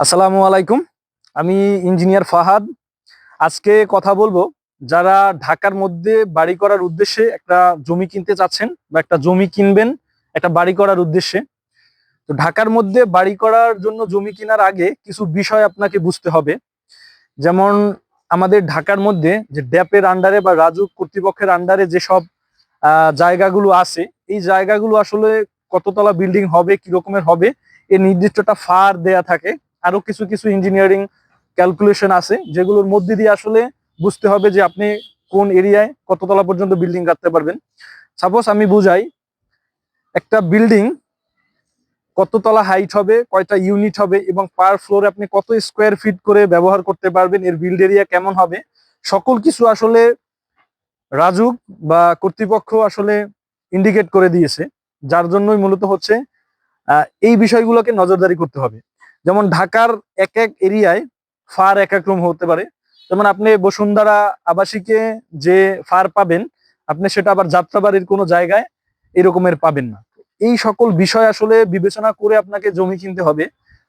আসসালামু আলাইকুম। আমি ইঞ্জিনিয়ার ফাহাদ। আজকে কথা বলব যারা ঢাকার মধ্যে বাড়ি করার উদ্দেশ্যে একটা জমি কিনতে চাচ্ছেন বা একটা জমি কিনবেন, একটা বাড়ি করার উদ্দেশ্যে। তো ঢাকার মধ্যে বাড়ি করার জন্য জমি কেনার আগে কিছু বিষয় আপনাকে বুঝতে হবে। যেমন আমাদের ঢাকার মধ্যে যে ড্যাপের আন্ডারে বা রাজুক কর্তৃপক্ষের আন্ডারে যেসব জায়গাগুলো আছে, এই জায়গাগুলো আসলে কততলা বিল্ডিং হবে কি রকমের হবে এর নির্দিষ্টটা ফার দেয়া থাকে। আরও কিছু কিছু ইঞ্জিনিয়ারিং ক্যালকুলেশন আছে, যেগুলোর মধ্যে দিয়ে আসলে বুঝতে হবে যে আপনি কোন এরিয়ায় কততলা পর্যন্ত বিল্ডিং রাখতে পারবেন। সাপোজ আমি বুঝাই, একটা বিল্ডিং কততলা হাইট হবে, কয়টা ইউনিট হবে এবং পার ফ্লোরে আপনি কত স্কোয়ার ফিট করে ব্যবহার করতে পারবেন, এর বিল্ড এরিয়া কেমন হবে, সকল কিছু আসলে রাজুক বা কর্তৃপক্ষ আসলে ইন্ডিকেট করে দিয়েছে, যার জন্যই মূলত হচ্ছে এই বিষয়গুলোকে নজরদারি করতে হবে। যেমন ঢাকার এক এক এরিয়ায় ফার এক এক রকম হতে পারে। যেমন আপনি বসুন্ধরা আবাসিকে যে ফার পাবেন, আপনি সেটা আবার যাত্রাবাড়ির কোনো জায়গায় এরকমের পাবেন না। এই সকল বিষয় আসলে বিবেচনা করে আপনাকে জমি কিনতে হবে।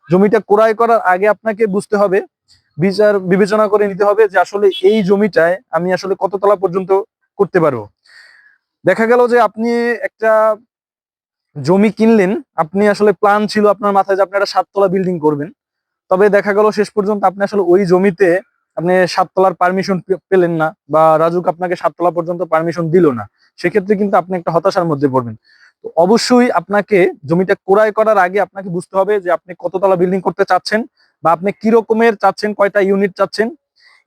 জমিটা ক্রয় করার আগে আপনাকে বুঝতে হবে, বিচার, বিবেচনা করে নিতে হবে যে আসলে এই জমিটায় আমি আসলে কততলা পর্যন্ত করতে পারব। দেখা গেল যে আপনি একটা জমি কিনলেন, আপনি আসলে প্ল্যান ছিল আপনার মাথায় যে আপনি একটা সাততলা বিল্ডিং করবেন। তবে দেখা গেল শেষ পর্যন্ত আপনি আসলে ওই জমিতে আপনি সাততলার পারমিশন পেলেন না বা রাজুক আপনাকে সাততলা পর্যন্ত পারমিশন দিল না। সেক্ষেত্রে কিন্তু আপনি একটা হতাশার মধ্যে পড়বেন। তো অবশ্যই আপনাকে জমিটা ক্রয় করার আগে আপনাকে বুঝতে হবে যে আপনি কততলা বিল্ডিং করতে চাচ্ছেন বা আপনি কি রকমের চাচ্ছেন, কয়টা ইউনিট চাচ্ছেন।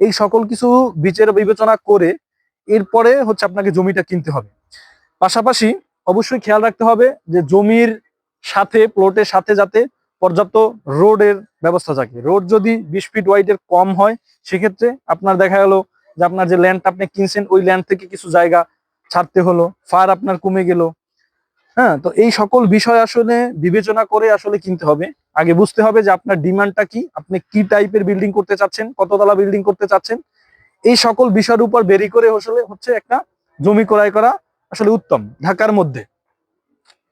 এই সকল কিছু বিচার বিবেচনা করে এরপরে হচ্ছে আপনাকে জমিটা কিনতে হবে। পাশাপাশি অবশ্যই খেয়াল রাখতে হবে যে জমির সাথে প্লটের সাথে যাতে পর্যাপ্ত রোডের ব্যবস্থা থাকে। রোড যদি বিশ ফিট ওয়াইডের কম হয়, সেক্ষেত্রে আপনার দেখা গেল যে আপনার যে ল্যান্ডটা আপনি কিনছেন, ওই ল্যান্ড থেকে কিছু জায়গা ছাড়তে হলো, ফার আপনার কমে গেল। হ্যাঁ তো এই সকল বিষয় আসলে বিবেচনা করে আসলে কিনতে হবে। আগে বুঝতে হবে যে আপনার ডিমান্ডটা কি, আপনি কি টাইপের বিল্ডিং করতে চাচ্ছেন, কততলা বিল্ডিং করতে চাচ্ছেন। এই সকল বিষয়ের উপর বেরি করে আসলে হচ্ছে একটা জমি ক্রয় করা আসলে উত্তম, ঢাকার মধ্যে।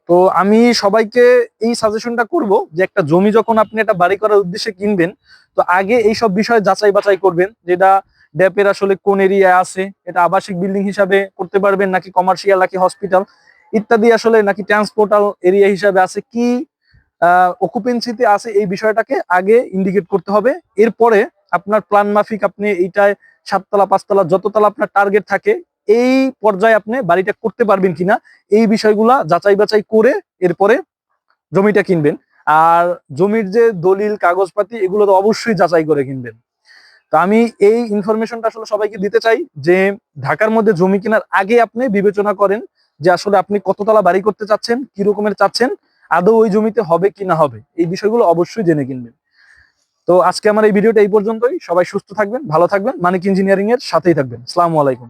তো আমি সবাইকে এই সাজেশনটা করব যে একটা জমি যখন আপনি একটা বাড়ি করার উদ্দেশ্যে কিনবেন, তো আগে এই সব বিষয় যাচাই বাছাই করবেন, যেটা ড্যাপের আসলে কোন এরিয়ায় আছে, এটা আবাসিক বিল্ডিং হিসাবে করতে পারবেন নাকি কমার্শিয়াল নাকি হসপিটাল ইত্যাদি আসলে নাকি ট্রান্সপোর্টাল এরিয়া হিসাবে আছে, কি অকুপেন্সিতে আছে, এই বিষয়টাকে আগে ইন্ডিকেট করতে হবে। এরপরে আপনার প্ল্যান মাফিক আপনি এইটায় সাততলা, পাঁচতলা যততলা আপনার টার্গেট থাকে এই পর্যায়ে আপনি বাড়িটা করতে পারবেন কিনা, এই বিষয়গুলা যাচাই বাছাই করে এরপরে জমিটা কিনবেন। আর জমির যে দলিল, কাগজপাতি, এগুলো তো অবশ্যই যাচাই করে কিনবেন। তো আমি এই ইনফরমেশনটা আসলে সবাইকে দিতে চাই যে, ঢাকার মধ্যে জমি কেনার আগে আপনি বিবেচনা করেন যে আসলে আপনি কততলা বাড়ি করতে চাচ্ছেন, কি রকমের চাচ্ছেন, আদৌ ওই জমিতে হবে কি না হবে, এই বিষয়গুলো অবশ্যই জেনে কিনবেন। তো আজকে আমার এই ভিডিওটা এই পর্যন্তই। সবাই সুস্থ থাকবেন, ভালো থাকবেন। মানিক ইঞ্জিনিয়ারিং এর সাথেই থাকবেন। আসসালামু আলাইকুম।